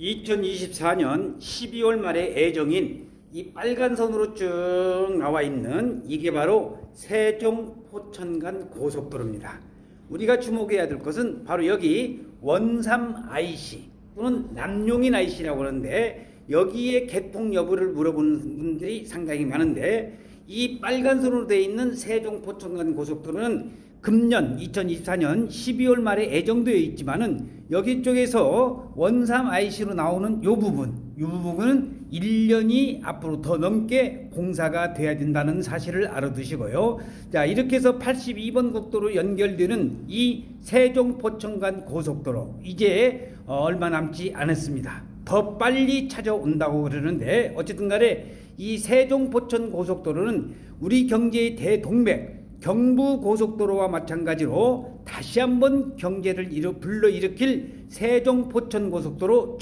2024년 12월 말에 예정인 이 빨간 선으로 쭉 나와 있는 이게 바로 세종 포천간 고속도로입니다. 우리가 주목해야 될 것은 바로 여기 원삼 IC 또는 남용인 IC라고 하는데 여기에 개통 여부를 물어보는 분들이 상당히 많은데 이 빨간 선으로 되어 있는 세종 포천간 고속도로는 금년 2024년 12월 말에 예정되어 있지만은 여기 쪽에서 원삼 IC로 나오는 요 부분, 요 부분은 1년이 앞으로 더 넘게 공사가 돼야 된다는 사실을 알아두시고요. 자, 이렇게 해서 82번 국도로 연결되는 이 세종 포천간 고속도로 이제 어, 얼마 남지 않았습니다. 더 빨리 찾아온다고 그러는데 어쨌든 간에 이 세종 포천 고속도로는 우리 경제의 대동맥 경부 고속도로와 마찬가지로 다시 한번 경제를 일으, 불러일으킬 세종 포천 고속도로